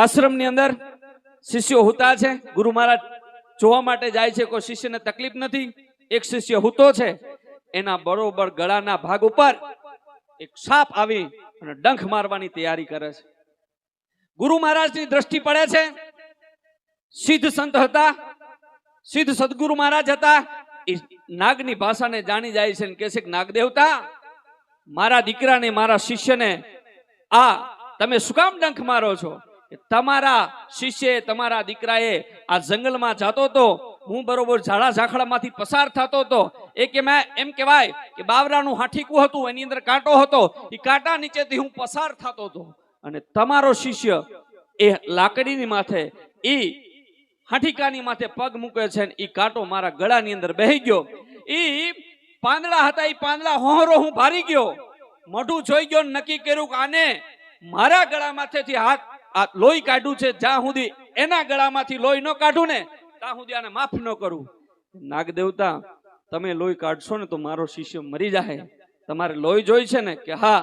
આશ્રમની અંદર શિષ્યો હુતા છે. ગુરુ મહારાજ જોવા માટે જાય છે. કોઈ શિષ્યને તકલીફ નથી. એક શિષ્ય હુતો છે. એના બરોબર ગળાના ભાગ ઉપર એક સાપ આવી અને ડંખ મારવાની તૈયારી કરે છે. ગુરુ મહારાજની દ્રષ્ટિ પડે છે. સિદ્ધ સંત હતા. સિદ્ધ સદગુરુ મહારાજ હતા. એ નાગની ભાષાને જાણી જાય છે છે કે નાગ દેવતા મારા દીકરાને, મારા શિષ્યને આ તમે શું કામ ડંખ મારો છો? તમારા શિષ્ય તમારા દીકરાએ આ જંગલમાં જતો હતો. હું બરોબર ઝાડા ઝાખડામાંથી પસાર થતો હતો. એ કે મેં એમ કહેવાય કે બાવરાનું હાઠીકું હતું, એની અંદર કાંટો હતો. એ કાંટા નીચેથી હું પસાર થતો હતો. અને તમારો શિષ્ય એ લાકડીની માથે, એ હાઠીકાની માથે પગ મૂકે છે ને એ કાંટો મારા ગળાની અંદર બેહી ગયો. એ પાંદડા હતા, એ પાંદડા હોહરો હું ભારી ગયો. મોઢું જોઈ ગયો નક્કી કર્યું કે આને મારા માથેથી હાથ આ લોહી કાઢ્યું છે, જ્યાં સુધી એના ગળામાંથી લોહી ન કાઢું ને, ત્યાં સુધી આને માફ ન કરું. નાગ દેવતા, તમે લોહી કાઢશો ને તો મારો શિષ્ય મરી જાય તમારે લોહી જોઈ છે ને કે હા,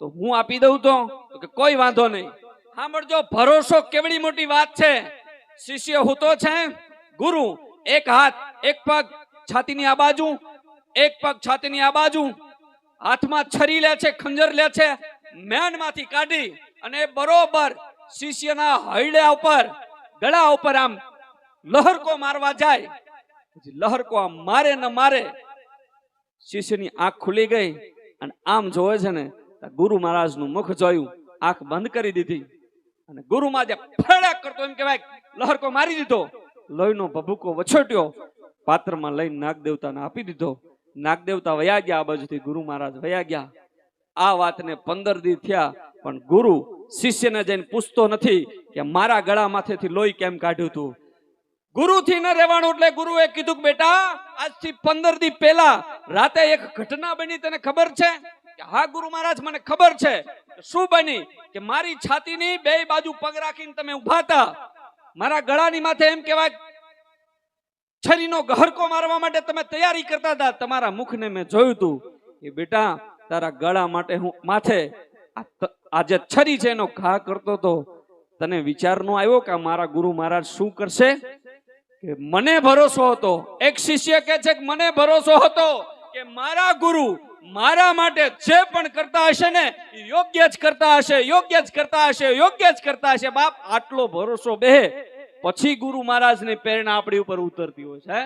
તો હું આપી દઉં તો? કે કોઈ વાંધો નહીં. સાંભળજો, ભરોસો કેવડી મોટી વાત છે. શિષ્ય હું તો છે? ગુરુ, એક હાથ, એક પગ છાતીની આ બાજુ, એક પગ છાતીની આ બાજુ. હાથમાં છરી લે છે, ખંજર લે છે મેનમાંથી કાઢી અને બરોબર શિષ્યના હૈડા ઉપર, ગળા ઉપર આમ લહરકો મારવા જાય. લહરકો આમ મારે ન મારે. શિષ્યની આંખ ખુલી ગઈ અને આમ જોવે છે ને ગુરુ ગુરુ મહારાજનું મુખ જોયું, આંખ બંધ કરી દીધી. અને ગુરુ મહારાજે ફળાક કરતો, એમ કહેવાય, લહરકો મારી દીધો. લોહીનો ભભૂકો વછોટ્યો, પાત્રમાં લઈને નાગ દેવતાને આપી દીધો. નાગ દેવતા વયા ગયા, આ બાજુથી ગુરુ મહારાજ વયા ગયા. આ વાતને પંદર દી થયા, પણ ગુરુ શિષ્યને જઈને પૂછતો નથી કે મારા ગળામાંથી લોહી કેમ કાઢ્યું તું? ગુરુથી ન રહેવાનું એટલે ગુરુએ કીધું બેટા, આજથી પંદર દી પહેલા રાતે એક ઘટના બની, તને ખબર છે? હા ગુરુ મહારાજ, મને ખબર છે. શું બની? કે મારી છાતીની બે બાજુ પગ રાખીને તમે ઊભા હતા. મારા ગળાની માથે એમ કહેવાય, છરીનો ગહરકો મારવા માટે તમે તૈયારી કરતા હતા. તમારા મુખને મેં જોયું તું. કે બેટા, તારા ગળા માટે હું માથે આ જે છરી છે એનો ઘા કરતો તો તને વિચાર નો આવ્યો કે મારા ગુરુ મહારાજ શું કરશે? કે મને ભરોસો હતો. એક શિષ્ય કે છે કે મને ભરોસો હતો કે મારા ગુરુ મારા માટે જે પણ કરતા હશે ને યોગ્ય જ કરતા હશે, યોગ્ય જ કરતા હશે, યોગ્ય જ કરતા હશે. બાપ, આટલો ભરોસો બે પછી ગુરુ મહારાજની પ્રેરણા આપણી ઉપર ઉતરતી હોય છે